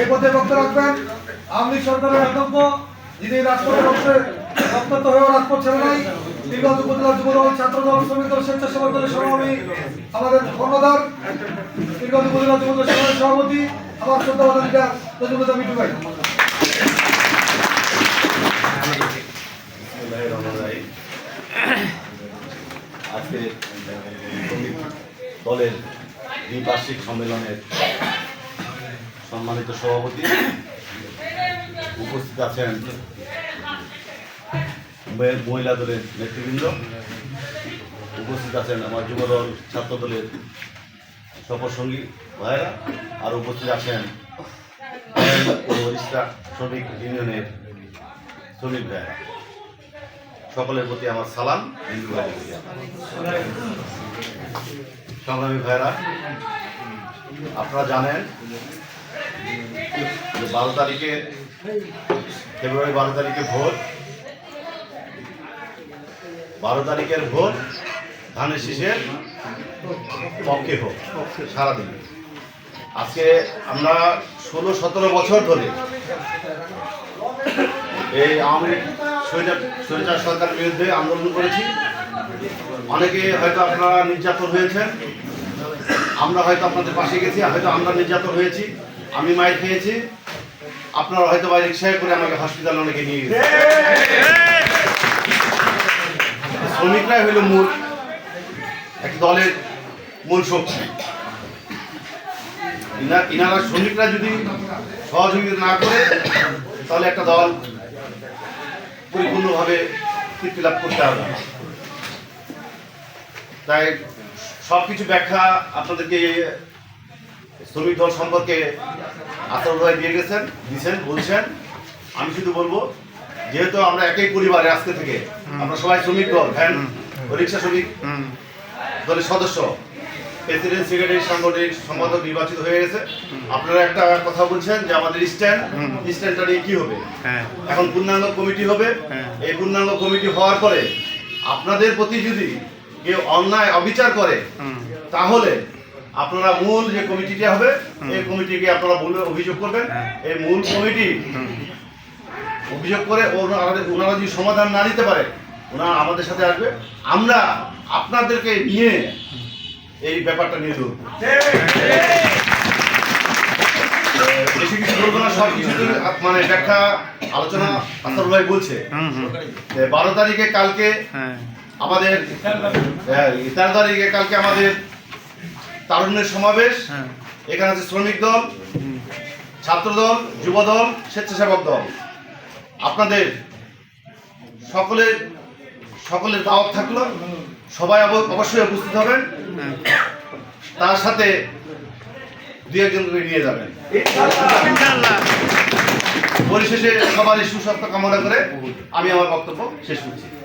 এই পথে রাখবেন। আওয়ামী সরকারের অধ্যক্ষ, যিনি রাজপথে রক্তে রক্তাক্ত হয়েও স্বেচ্ছাসেবক দলের সভাপতি, আমাদের মিটু ভাই। আজকে দলের দ্বিবার্ষিক সম্মেলনের সম্মানিত সভাপতি, উপস্থিত আছেন মহিলা দলের নেতৃবৃন্দ, উপস্থিত আছেন আমার যুবদল ছাত্র দলের সফরসঙ্গী ভাইরা আর উপস্থিত আছেন শ্রমিক ইউনিয়নের শ্রমিক ভাইরা সকলের প্রতি আমার সালাম, হিন্দু প্রতি সংগ্রামী ভাইরা আপনারা জানেন বারো তারিখে, ফেব্রুয়ারি বারো তারিখে ভোট। বারো তারিখের ভোট, ধানের শীষের পক্ষে হোক সারাদিন। আজকে আমরা ষোলো, সতেরো বছর ধরে এই আওয়ামী স্বৈরাচার সরকারের বিরুদ্ধে আন্দোলন করেছি। অনেকে হয়তো আপনারা নির্যাতন হয়েছেন। আমরা হয়তো আপনাদের পাশে গেছি, হয়তো আমরা নির্যাতন হয়েছি। আমি মায়ের খেয়েছি, আপনারা হয়তো বা রিক্সায় করে আমাকে হসপিটালে অনেকে নিয়ে গেছে। শ্রমিকরাই হইল মূল, এক দলের মূল শক্তি। ইনা- ইনারা শ্রমিকরা যদি সহযোগিতা না করে, তাহলে একটা দল পরিপূর্ণভাবে তৃপ্তি লাভ করতে হবে তাই সব কিছু ব্যাখ্যা আপনাদেরকে শ্রমিক দল সম্পর্কে আতর ভাই দিয়ে গেছেন দিচ্ছেন বলছেন। আমি শুধু বলব যেহেতু আমরা একই পরিবারে আজকে থেকে আমরা সবাই শ্রমিক দল ভ্যান রিক্সা শ্রমিক। দলের সদস্য প্রেসিডেন্ট সেক্রেটারি সাংগঠনিক সম্পাদক নির্বাচিত হয়ে গেছে। আপনারা একটা কথা বলছেন যে আমাদের স্ট্যান্ড স্ট্যান্ডটা নিয়ে কি হবে? হ্যাঁ। এখন পূর্ণাঙ্গ কমিটি হবে। হ্যাঁ। এই পূর্ণাঙ্গ কমিটি হওয়ার পরে আপনাদের প্রতি যদি কেউ অন্যায় অবিচার করে তাহলে আপনারা মূল যে কমিটিটা হবে এই কমিটিকে আপনারা বলে অভিযোগ করবেন। হ্যাঁ। এই মূল কমিটি অভিযোগ করে ওনারা ওনারা যদি সমাধান না দিতে পারে ওনারা আমাদের সাথে আসবে। আমরা আপনাদেরকে নিয়ে এই ব্যাপারটা নিয়ে ধরবো। বেশি কিছু বলব না সব কিছু মানে ব্যাখ্যা আলোচনা আসার ভাই বলছে। হুম হুম। বারো তারিখে কালকে হ্যাঁ। আমাদের হ্যাঁ, তেরো তারিখে কালকে আমাদের তারুণ্যের সমাবেশ। হ্যাঁ। এখানে আছে শ্রমিক দল ছাত্র দল যুব দল স্বেচ্ছাসেবক দল। আপনাদের সকলের সকলের দাওয়াত থাকল। সবাই অব- অবশ্যই উপস্থিত হবেন। তার সাথে দু একজনকে নিয়ে যাবেন। পরিশেষে সবারই সুস্বাস্থ্য কামনা করে আমি আমার বক্তব্য শেষ করছি।